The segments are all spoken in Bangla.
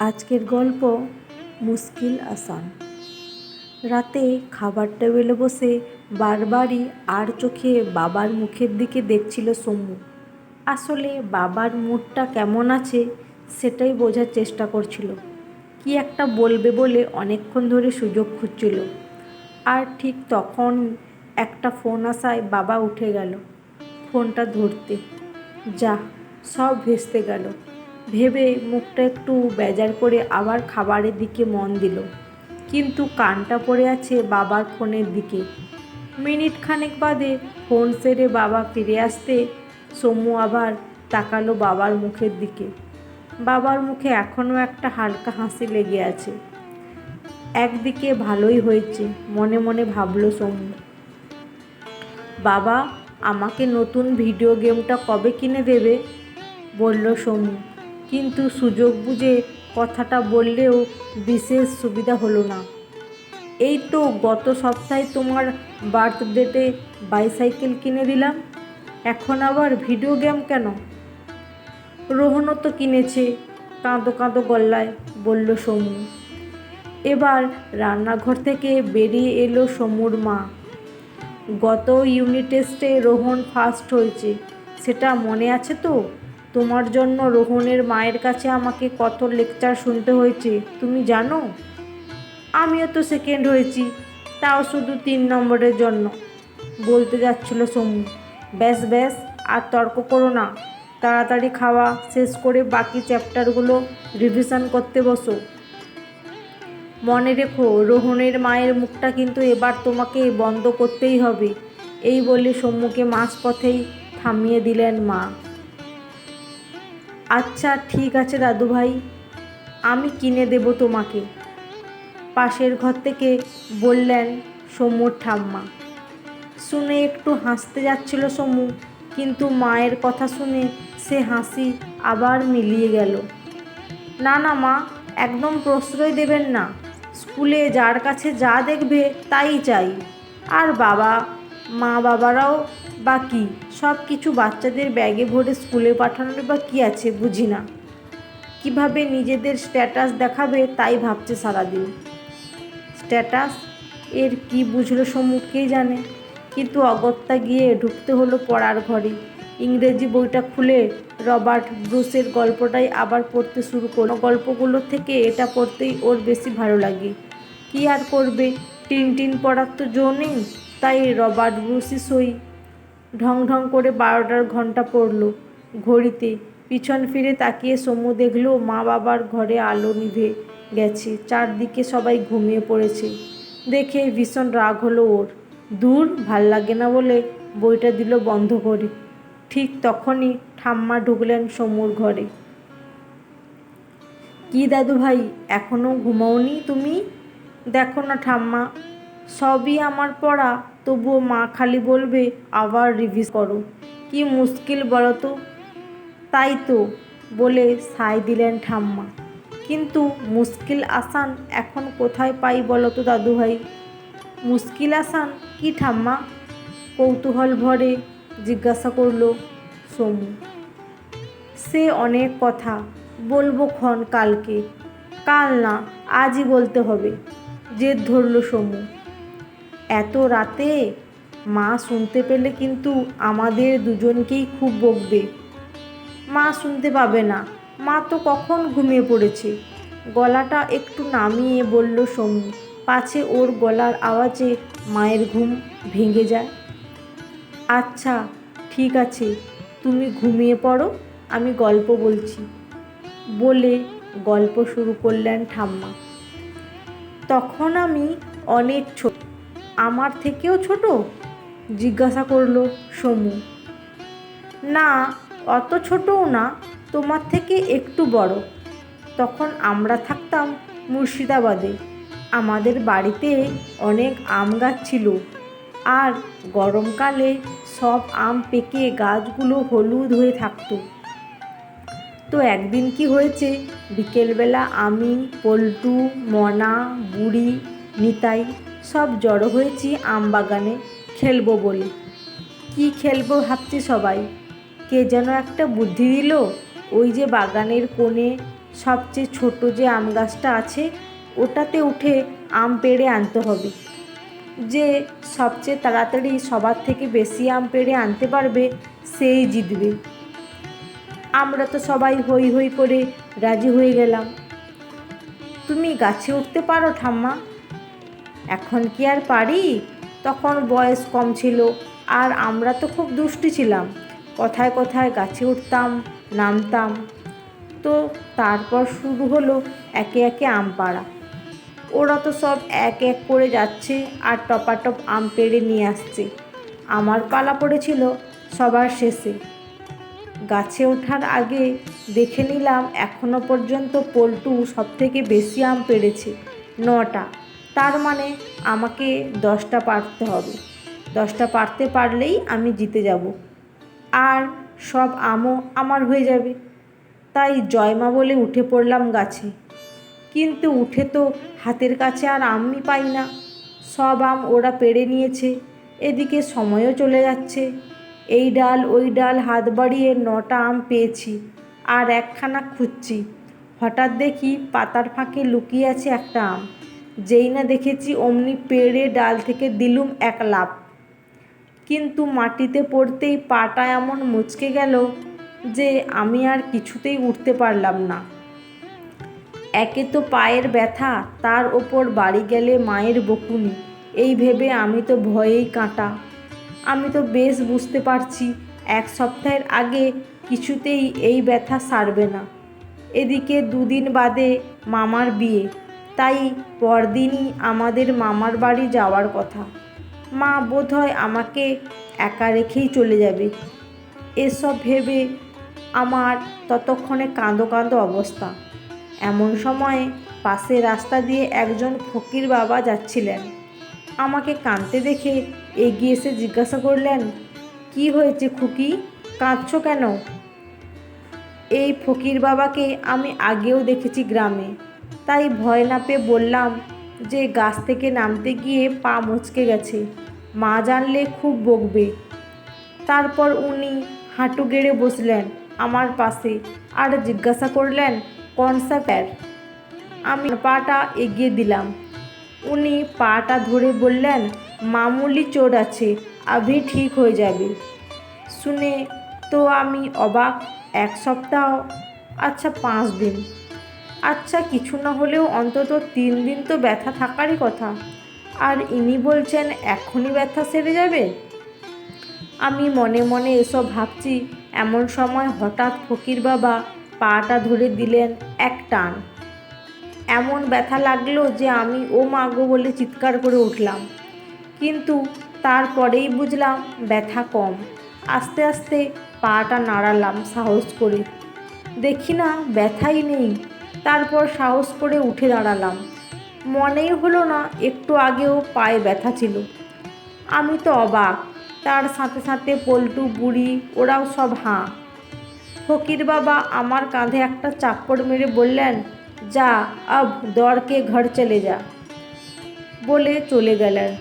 আজকের গল্প মুশকিল আসান। রাতে খাবার টেবিলে বসে বারবারই আর চোখে বাবার মুখের দিকে দেখছিল সমু আসলে বাবার মুডটা কেমন আছে সেটাই বোঝার চেষ্টা করছিল। কি একটা বলবে বলে অনেকক্ষণ ধরে সুযোগ খুঁজছিল। আর ঠিক তখন একটা ফোন আসায় বাবা উঠে গেল। ফোনটা ধরতে। যা, সব ভেস্তে গেল। ভেবে মুখটা একটু বেজার করে আবার খাবারের দিকে মন দিল। কিন্তু কানটা পড়ে আছে বাবার ফোনের দিকে। মিনিট খানেক বাদে ফোন সেরে বাবা ফিরে আসতে সমু আবার তাকালো বাবার মুখের দিকে। বাবার মুখে এখনও একটা হালকা হাসি লেগে আছে। একদিকে ভালোই হয়েছে, মনে মনে ভাবলো সমু। বাবা, আমাকে নতুন ভিডিও গেমটা কবে কিনে দেবে? বলল সমু। কিন্তু সুযোগ বুঝে কথাটা বললেও বিশেষ সুবিধা হলো না। এই তো গত সপ্তাহে তোমার বার্থডেতে বাইসাইকেল কিনে দিলাম, এখন আবার ভিডিও গেম কেন? রোহনও তো কিনেছে, কাঁদো কাঁদো গল্লায় বলল সমু। এবার রান্নাঘর থেকে বেরিয়ে এলো সমুর মা। গত ইউনিট টেস্টে রোহন ফার্স্ট হয়েছে, সেটা মনে আছে তো? তোমার জন্য রোহনের মায়ের কাছে আমাকে কত লেকচার শুনতে হয়েছে, তুমি জানো? আমিও তো সেকেন্ড হয়েছি, তাও শুধু তিন নম্বরের জন্য। বলতে যাচ্ছিল সমু, ব্যাস ব্যাস, আর তর্ক করো না, তাড়াতাড়ি খাওয়া, শেষ করে বাকি চ্যাপ্টারগুলো রিভিশন করতে বসো। মনে রেখো, রোহনের মায়ের মুখটা কিন্তু এবার তোমাকে বন্ধ করতেই হবে, এই বলে সম্মুখে মাঝপথেই থামিয়ে দিলেন মা। আচ্ছা ঠিক আছে দাদু ভাই আমি কিনে দেব তোমাকে। পাশের ঘর থেকে বললেন সমুর ঠাম্মা। শুনে একটু হাসতে যাচ্ছিল সমু, কিন্তু মায়ের কথা শুনে সে হাসি আবার মিলিয়ে গেল। না না মা, একদম প্রশ্রয় দেবেন না। স্কুলে যার কাছে যা দেখবে তাই চাই। আর বাবা মা বাবারাও বা কী? সব কিছু বাচ্চাদের ব্যাগে ভরে স্কুলে পাঠানোর বা কী আছে বুঝি না। কীভাবে নিজেদের স্ট্যাটাস দেখাবে তাই ভাবছে সারাদিন। স্ট্যাটাস? এর কি বুঝলো সম্মুখেই জানে। কিন্তু অগত্যা গিয়ে ঢুকতে হলো পড়ার ঘরে। ইংরেজি বইটা খুলে রবার্ট ব্রুসের গল্পটাই আবার পড়তে শুরু করল। গল্পগুলো থেকে এটা পড়তেই ওর বেশি ভালো লাগে। কি আর করবে? টিন টিন পড়ার তো জো নেই। তাই রবার্ট ব্রুসই সই ঢং ঢং করে বারোটার ঘণ্টা পড়ল। ঘড়িতে পিছন ফিরে তাকিয়ে সমু দেখল মা বাবার ঘরে আলো নিভে গেছে, চারদিকে সবাই ঘুমিয়ে পড়েছে। দেখে ভীষণ রাগ হলো ওর। দূর, ভালো লাগে না বলে বইটা দিল বন্ধ করে। ঠিক তখনই ঠাম্মা ঢুকলেন সমুর ঘরে। কি দাদু ভাই এখনও ঘুমাওনি তুমি? দেখো না ঠাম্মা, সবই আমার পড়া। তবুও মা খালি বলবে, আবার রিভিজ করো। কি মুশকিল বলো তো তাই তো, বলে সাই দিলেন ঠাম্মা। কিন্তু মুশকিল আসান এখন কোথায় পাই বলো তো দাদু ভাই মুশকিল আসান কি ঠাম্মা? কৌতূহল ভরে জিজ্ঞাসা করল সমু। সে অনেক কথা, বলব ক্ষণ কালকে। কাল না, আজই বলতে হবে। জেদ ধরল সমু। এত রাতে? মা শুনতে পেলে কিন্তু আমাদের দুজনকেই খুব বকবে। মা শুনতে পাবে না। মা তো কখন ঘুমিয়ে পড়েছে? গলাটা একটু নামিয়ে বলল সমু। পাছে ওর গলার আওয়াজে মায়ের ঘুম ভেঙে যায়। আচ্ছা ঠিক আছে, তুমি ঘুমিয়ে পড়ো, আমি গল্প বলছি। বলে গল্প শুরু করলেন ঠাম্মা। তখন আমি অনেক ছোট আমার থেকেও ছোট? জিজ্ঞাসা করল সমু। না, অত ছোটও না, তোমার থেকে একটু বড়। তখন আমরা থাকতাম মুর্শিদাবাদে। আমাদের বাড়িতে অনেক আম গাছ ছিল। আর গরমকালে সব আম পেকে গাছগুলো হলুদ হয়ে থাকতো। তো একদিন কি হয়েছে, বিকেলবেলা আমি, পল্টু, মনা, বুড়ি, নিতাই সব জড়ো হয়েছি আম বাগানে, খেলব বলে। কি খেলব ভাবছি সবাই? কে যেন একটা বুদ্ধি দিল? ওই যে বাগানের কোণে সবচেয়ে ছোট যে আম গাছটা আছে, ওটাতে উঠে আম পেড়ে আনতে হবে। যে সবচেয়ে তাড়াতাড়ি সবার থেকে বেশি আম পেড়ে আনতে পারবে, সেই জিতবে। আমরা তো সবাই হই হই করে রাজি হয়ে গেলাম। তুমি গাছে উঠতে পারো ঠাম্মা। এখন কি আর পারি? তখন বয়স কম ছিল, আর আমরা তো খুব দুষ্টু ছিলাম। কথায় কথায় গাছে উঠতাম, নামতাম। তো তারপর শুরু হলো একে একে আম পাড়া। ওরা তো সব এক এক করে যাচ্ছে আর টপাটপ আম পেড়ে নিয়ে আসছে। আমার পালা পড়েছিল সবার শেষে। গাছে ওঠার আগে দেখে নিলাম এখনও পর্যন্ত পল্টু সব থেকে বেশি আম পেড়েছে, নটা। তার মানে আমাকে দশটা পারতে হবে। দশটা পারতে পারলেই আমি জিতে যাব। আর সব আমও আমার হয়ে যাবে। তাই জয়মা বলে উঠে পড়লাম গাছে। কিন্তু উঠে তো হাতের কাছে আর আমি পাই না। সব আম ওরা পেড়ে নিয়েছে। এদিকে সময়ও চলে যাচ্ছে। এই ডাল ওই ডাল হাত বাড়িয়ে নটা আম পেয়েছি আর একখানা খুঁজছি। হঠাৎ দেখি পাতার ফাঁকে লুকিয়ে আছে একটা আম। যেই না দেখেছি, অমনি পেড়ে ডাল থেকে দিলুম এক লাভ কিন্তু মাটিতে পড়তেই পাটা এমন মুচকে গেল যে আমি আর কিছুতেই উঠতে পারলাম না। একে তো পায়ের ব্যথা, তার ওপর বাড়ি গেলে মায়ের বকুনি, এই ভেবে আমি তো ভয়েই কাঁটা। আমি তো বেশ বুঝতে পারছি, এক সপ্তাহের আগে কিছুতেই এই ব্যথা সারবে না। এদিকে দুদিন বাদে মামার বিয়ে তাই পরদিনই আমাদের মামার বাড়ি যাওয়ার কথা। মা বোধহয় আমাকে একা রেখেই চলে যাবে। এসব ভেবে আমার ততক্ষণে কাঁদো কাঁদো অবস্থা। এমন সময়ে পাশে রাস্তা দিয়ে একজন ফকির বাবা যাচ্ছিলেন। আমাকে কাঁদতে দেখে এগিয়ে এসে জিজ্ঞাসা করলেন, কি হয়েছে খুকি? কাঁদছো কেন? এই ফকির বাবাকে আমি আগেও দেখেছি গ্রামে। তাই ভয় না পেয়ে বললাম যে গাছ থেকে নামতে গিয়ে পা মচকে গেছে। মা জানলে খুব বকবে। তারপর উনি হাঁটু গেড়ে বসলেন আমার পাশে আর জিজ্ঞাসা করলেন কনসা প্যার? আমি পাটা এগিয়ে দিলাম। উনি পাটা ধরে বললেন, মামুলি চোট আছে, আভি ঠিক হয়ে যাবে। শুনে তো আমি অবাক। এক সপ্তাহ আচ্ছা পাঁচ দিন। আচ্ছা কিছু না হলেও অন্তত তিন দিন তো ব্যথা থাকারই কথা। আর ইনি বলছেন, এখনই ব্যথা সেরে যাবে? আমি মনে মনে এসব ভাবছি, এমন সময় হঠাৎ ফকির বাবা পাটা ধরে দিলেন এক টান। এমন ব্যথা লাগল যে আমি ও মাগো বলে চিৎকার করে উঠলাম। কিন্তু তারপরেই বুঝলাম ব্যথা কম। আস্তে আস্তে পাটা নাড়ালাম সাহস করে। দেখি না, ব্যথাই নেই। তারপর সাহস করে উঠে দাঁড়ালাম। মনেই হলো না, একটু আগেও পায়ে ব্যথা ছিল। আমি তো অবাক, তার সাথে সাথে পল্টু, বুড়ি, ওরাও সব হাঁ। ফকির বাবা আমার কাঁধে একটা চাপড় মেরে বললেন, যা, আব, দরকে ঘর চলে যা। বলে চলে গেলেন।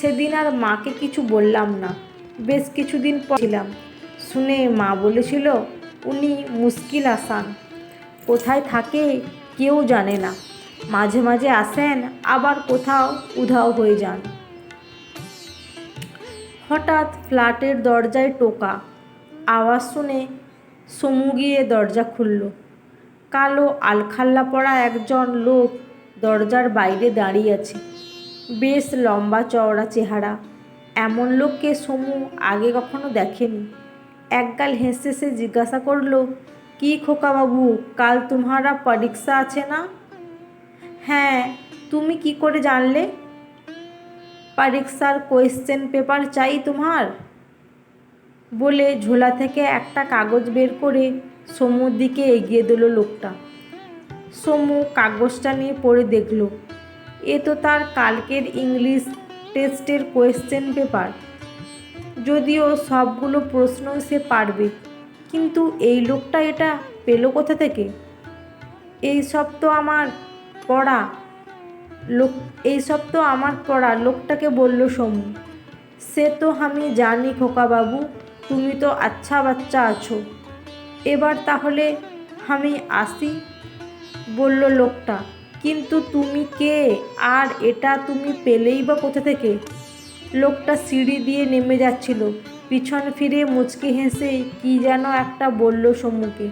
সেদিন আর মাকে কিছু বললাম না, বেশ কিছুদিন পর ছিলাম। শুনে মা বলেছিল, উনি মুশকিল আসান। কোথায় থাকে কেউ জানে না। মাঝে মাঝে আসেন, আবার কোথাও উধাও হয়ে যান। হঠাৎ ফ্ল্যাটের দরজায় টোকা। আওয়াজ শুনে সমু গিয়ে দরজা খুলল। কালো আলখাল্লা পড়া একজন লোক দরজার বাইরে দাঁড়িয়ে আছে। বেশ লম্বা চওড়া চেহারা। এমন লোককে সমু আগে কখনো দেখেনি। একগাল হেসে সে জিজ্ঞাসা করল কি খোকা বাবু, কাল তোমারা পরীক্ষা আছে না? হ্যাঁ তুমি কি করে জানলে? পরীক্ষার কোয়েশ্চেন পেপার চাই তোমার? বলে ঝোলা থেকে একটা কাগজ বের করে সমুর দিকে এগিয়ে দিল লোকটা। সমু কাগজটা নিয়ে পড়ে দেখল। এ তো তার কালকের ইংলিশ টেস্টের কোয়েশ্চেন পেপার যদিও সবগুলো প্রশ্নই সে পারবে। কিন্তু এই লোকটা এটা পেল কোথা থেকে? এই সব তো আমার পড়া লোক, এই সব তো আমার পড়া লোকটাকে বলল সমু। সে তো আমি জানি খোকা বাবু তুমি তো আচ্ছা বাচ্চা আছো। এবার তাহলে আমি আসি, বলল লোকটা। কিন্তু তুমি কে? আর এটা তুমি পেলেই বা কোথা থেকে? লোকটা সিঁড়ি দিয়ে নেমে যাচ্ছিল। পিছন ফিরে মুচকি হেসে, কি যেন একটা বলল সমুকে।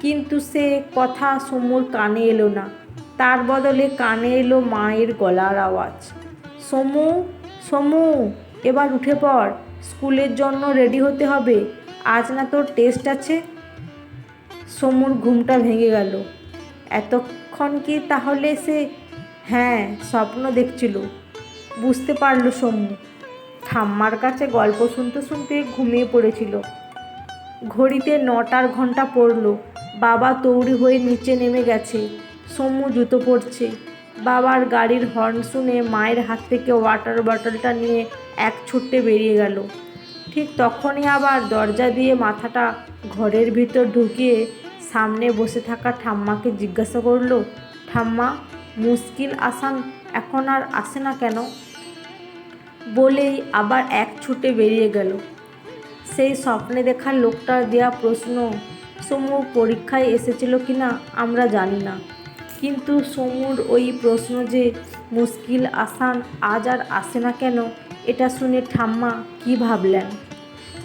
কিন্তু সে কথা সমুর কানে এলো না। তার বদলে কানে এলো মায়ের গলার আওয়াজ। সমু সমু, এবার উঠে পড়। স্কুলের জন্য রেডি হতে হবে। আজ না তোর টেস্ট আছে? সমুর ঘুমটা ভেঙে গেল। এতক্ষণ কি তাহলে সে হ্যাঁ স্বপ্ন দেখছিল। বুঝতে পারল সমু। ঠাম্মার কাছে গল্প শুনতে শুনতে ঘুমিয়ে পড়েছিল। ঘড়িতে নটার ঘণ্টা পড়ল। বাবা তৌড়ি হয়ে নিচে নেমে গেছে। সমু জুতো পরছে। বাবার গাড়ির হর্ন শুনে মায়ের হাত থেকে ওয়াটার বটলটা নিয়ে এক ছুট্টে বেরিয়ে গেল। ঠিক তখনই আবার দরজা দিয়ে মাথাটা ঘরের ভিতর ঢুকিয়ে সামনে বসে থাকা ঠাম্মাকে জিজ্ঞাসা করল, ঠাম্মা, মুশকিল আসান এখন আর আসে না কেন? বলেই আবার এক ছুটে বেরিয়ে গেল। সেই স্বপ্নে দেখা লোকটার দেয়া প্রশ্ন সমু পরীক্ষায় এসেছিল কিনা আমরা জানি না। কিন্তু সমুর ওই প্রশ্ন যে মুশকিল আসান আজ আর আসে না কেন, এটা শুনে ঠাম্মা কি ভাবলেন?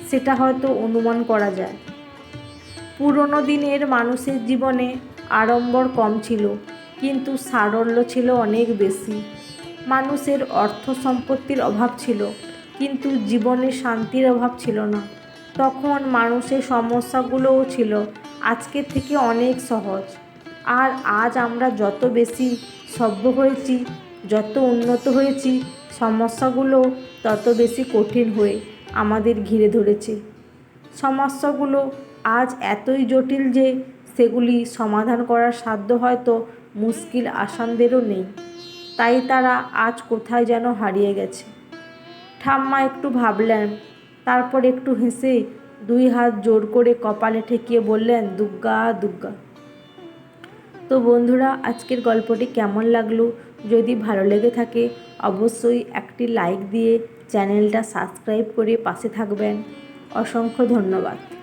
সেটা হয়তো অনুমান করা যায়। পুরনো দিনের মানুষের জীবনে আড়ম্বর কম ছিল, কিন্তু সারল্য ছিল অনেক বেশি। মানুষের অর্থ সম্পত্তির অভাব ছিল, কিন্তু জীবনে শান্তির অভাব ছিল না। তখন মানুষের সমস্যাগুলোও ছিল আজকের থেকে অনেক সহজ। আর আজ আমরা যত বেশি সভ্য হয়েছি, যত উন্নত হয়েছি, সমস্যাগুলো তত বেশি কঠিন হয়ে আমাদের ঘিরে ধরেছে। সমস্যাগুলো আজ এতই জটিল যে সেগুলি সমাধান করার সাধ্য হয়তো মুশকিল আসানদেরও নেই। তাই তারা আজ কোথায় যেন হারিয়ে গেছে। ঠাম্মা একটু ভাবলেন, তারপর একটু হেসে দুই হাত জোর করে কপালে ঠেকিয়ে বললেন, দুগ্গা দুগ্গা। তো বন্ধুরা, আজকের গল্পটি কেমন লাগল? যদি ভালো লেগে থাকে, অবশ্যই একটি লাইক দিয়ে চ্যানেলটা সাবস্ক্রাইব করে পাশে থাকবেন। অসংখ্য ধন্যবাদ।